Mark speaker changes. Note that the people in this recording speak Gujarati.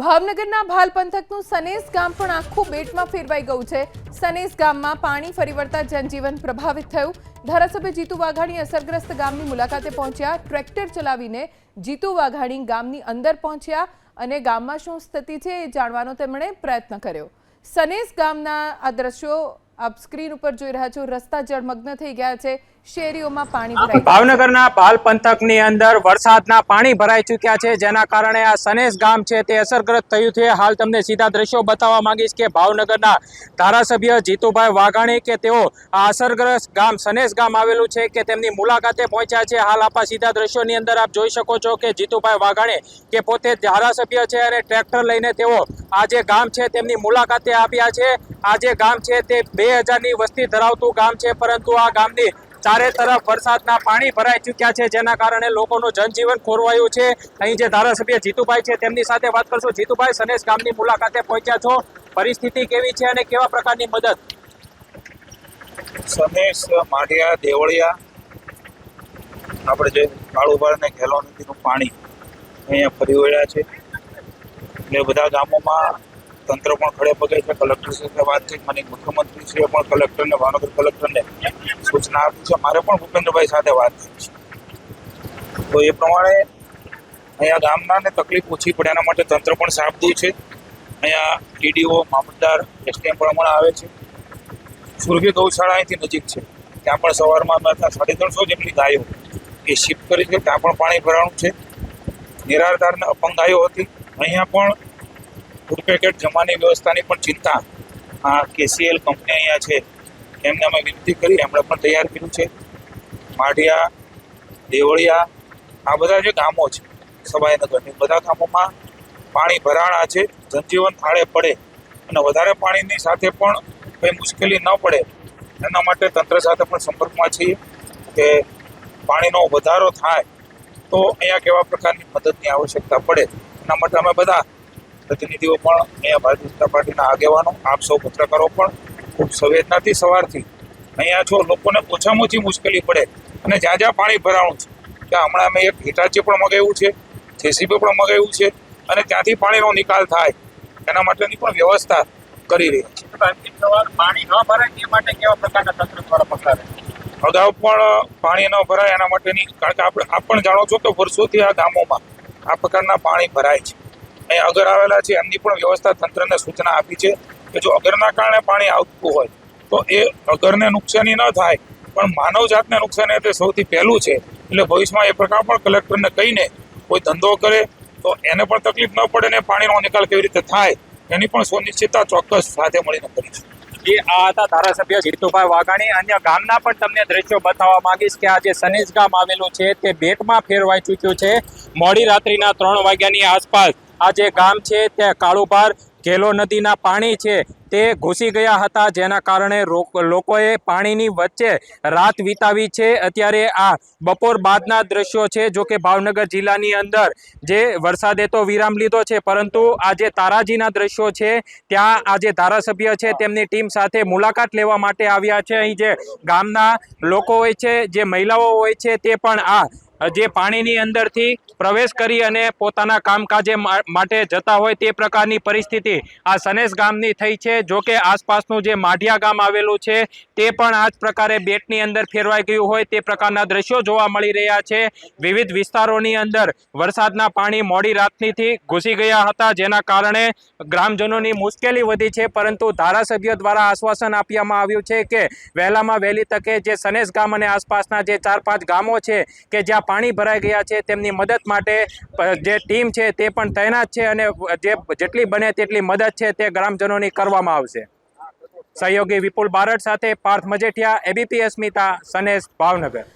Speaker 1: ભાવનગરના ભાલ પંથકનું સનેસ ગામ પણ આખું બેટમાં ફેરવાઈ ગયું છે. સનેસ ગામમાં પાણી ફરી વળતા જનજીવન પ્રભાવિત થયું. ધારાસભ્ય જીતુ વાઘાણી અસરગ્રસ્ત ગામની મુલાકાતે પહોંચ્યા. ટ્રેક્ટર ચલાવીને જીતુ વાઘાણી ગામની અંદર પહોંચ્યા અને ગામમાં શું સ્થિતિ છે એ જાણવાનો તેમણે પ્રયત્ન કર્યો. સનેસ ગામના આ દ્રશ્યો આપ સ્ક્રીન ઉપર જોઈ રહ્યા છો. રસ્તા જળમગ્ન થઈ ગયા છે. શેરીઓમાં પાણી ભરાઈ
Speaker 2: ભાવનગરના પાલ પંથકની અંદર વરસાદના પાણી ભરાઈ ચૂક્યા છે, જેના કારણે આ સનેસ ગામ છે તે અસરગ્રસ્ત થયું છે. હાલ તમને સીધા દ્રશ્યો બતાવવા માંગીશ કે ભાવનગરના ધારાસભ્ય જીતુભાઈ વાઘાણી કે તેઓ આ અસરગ્રસ્ત ગામ, સનેસ ગામ આવેલું છે કે તેમની મુલાકાતે પહોંચ્યા છે. હાલ આપા સીધા દ્રશ્યોની અંદર આપ જોઈ શકો છો કે જીતુભાઈ વાઘાણી કે પોતે ધારાસભ્ય છે અને ટ્રેક્ટર લઈને તેઓ આ જે ગામ છે તેમની મુલાકાતે આવ્યા છે. આ જે ગામ છે તે બે હજારની વસ્તી ધરાવતું ગામ છે, પરંતુ આ ગામની ચારે તરફ વરસાદના પાણી ભરાઈ ચૂક્યા છે, જેના કારણે લોકોનું જનજીવન ખોરવાયું છે. અહીં જે ધારાસભ્ય જીતુભાઈ છે, તેમની સાથે વાત કરશું. જીતુભાઈ, સનેશ ગામની મુલાકાતે પહોંચ્યા છો. પરિસ્થિતિ કેવી છે અને કેવા પ્રકારની મદદ?
Speaker 3: સમેશ માઢિયા દેવળિયા. આપણે જે કાળુભાર ને ખેલો નદીનું પાણી અહીંયા ફરી વળ્યા છે. એટલે બધા ગામોમાં તંત્ર પણ ખડે પગે છે. કલેક્ટર સાથે વાત થઈ. મને મુખ્યમંત્રીશ્રીએ પણ કલેક્ટરને ભાવનગર કલેક્ટરને સૂચના આપી છે. મારે પણ ભૂપેન્દ્રભાઈ સાથે વાત થઈ છે. તો એ પ્રમાણે અહીંયા ગામના ને તકલીફ ઓછી પડે એના માટે તંત્ર પણ સાબદું છે. અહીંયા ટીડીઓ, મામલતદાર એસટીએમ પણ આવે છે. સુરભી ગૌશાળા અહીંથી નજીક છે. ત્યાં પણ સવારમાં અમે સાડી ત્રણસો જેટલી ગાયો એ શિફ્ટ કરી છે. ત્યાં પણ પાણી ભરાણું છે. નિરાધારને અપંગ ગાયો હતી. અહીંયા પણ ફૂડ પેકેટ જમાની વ્યવસ્થાની પણ ચિંતા આ કેસીએલ કંપની અહીંયા છે. એમને અમે વિનંતી કરી, એમણે પણ તૈયાર કર્યું છે. માઢિયા, દેવળિયા, આ બધા જે ગામો છે સભાઈનગરની બધા ગામોમાં પાણી ભરાણા છે, જનજીવન થાળે પડે અને વધારે પાણીની સાથે પણ કંઈ મુશ્કેલી ન પડે. એના માટે તંત્ર સાથે પણ સંપર્કમાં છીએ કે પાણીનો વધારો થાય તો અહીંયા કેવા પ્રકારની મદદની આવશ્યકતા પડે. એના માટે અમે બધા પ્રતિનિધિઓ પણ અહીંયા ભારતીય જનતા પાર્ટીના આગેવાનો આપ સૌ પત્રકારો પણ ખૂબ સંવેદનાથી સવારથી અહીંયા છો. લોકોને ઓછામાં ઓછી મુશ્કેલી પડે અને જ્યાં જ્યાં પાણી ભરાણું છે ત્યાં હમણાં અમે એક હિટાચી પણ મગાવ્યું છે જેસીબી પણ મગાવ્યું છે અને ત્યાંથી પાણીનો નિકાલ થાય. એના માટેની પણ વ્યવસ્થા કરી રહી છે
Speaker 2: પાણી ન ભરાય તે માટે કેવા પ્રકારના તંત્ર દ્વારા
Speaker 3: અગાઉ પણ પાણી ન ભરાય એના માટેની કારણ કે આપણે આપ પણ જાણો છો કે વર્ષોથી આ ગામોમાં આ પ્રકારના પાણી ભરાય છે. અહીં અગર આવેલા છે, એમની પણ વ્યવસ્થા તંત્રને સૂચના આપી છે કે જો અગરના કારણે પાણી આવતું હોય, તો એ અગરને નુકસાની ન થાય, પણ માનવ જાતને નુકસાની તે સૌથી પહેલું છે. એટલે ભવિષ્યમાં એ પ્રકાર પણ કલેક્ટરને કહીને કોઈ ધંધો કરે, તો એને પણ તકલીફ ન પડે ને પાણીનો નિકાલ કેવી રીતે થાય, એની પણ સુનિશ્ચિતતા ચોક્કસ સાથે મળીને કરીશું.
Speaker 2: જે, આ હતા ધારાસભ્ય જીતુભાઈ વાઘાણી. અન્ય ગામના પણ તમને દ્રશ્યો બતાવવા માંગીશ કે આ જે સનેજ ગામ આવેલું છે, તે બેટમાં ફેરવાઈ ચૂક્યું છે. મોડી રાત્રિના ત્રણ વાગ્યાની આસપાસ આ જે ગામ છે ત્યાં કાળુપાર ઘેલો નદીના પાણી છે, તે ઘૂસી ગયા હતા, જેના કારણે લોકોએ પાણીની વચ્ચે રાત વિતાવી છે. અત્યારે આ બપોર બાદના દ્રશ્યો છે, જો કે ભાવનગર જિલ્લાની અંદર જે વરસાદે તો વિરામ લીધો છે, પરંતુ આ જે તારાજીના દ્રશ્યો છે, ત્યાં આ જે ધારાસભ્ય છે તેમની ટીમ સાથે મુલાકાત લેવા માટે આવ્યા છે. અહીં જે ગામના લોકો હોય છે, જે મહિલાઓ હોય છે, તે પણ આ જે પાણીની અંદરથી પ્રવેશ કરી અને પોતાના કામકાજે માટે જતા હોય તે પ્રકારની પરિસ્થિતિ આ સનેસ ગામની થઈ છે. જો કે આસપાસનું જે માઢિયા ગામ આવેલું છે, તે પણ આ જ પ્રકારે બેટની અંદર ફેરવાઈ ગયું હોય તે પ્રકારના દ્રશ્યો જોવા મળી રહ્યા છે. વિવિધ વિસ્તારોની અંદર વરસાદના પાણી મોડી રાતનીથી ઘૂસી ગયા હતા, જેના કારણે ગ્રામજનોની મુશ્કેલી વધી છે. પરંતુ ધારાસભ્ય દ્વારા આશ્વાસન આપવામાં આવ્યું છે કે વહેલામાં વહેલી તકે જે સનેસ ગામ અને આસપાસના જે ચાર પાંચ ગામો છે, કે જ્યાં પાણી ભરાઈ ગયા છે, તેમની મદદ માટે જે ટીમ છે તે પણ તૈનાત છે અને જે જેટલી બને તેટલી મદદ છે તે ગ્રામજનોની કરવામાં આવશે. સહયોગી વિપુલ બારડ સાથે પાર્થ મજેઠિયા, એબીપી અસ્મિતા, સનેશ ભાવનગર.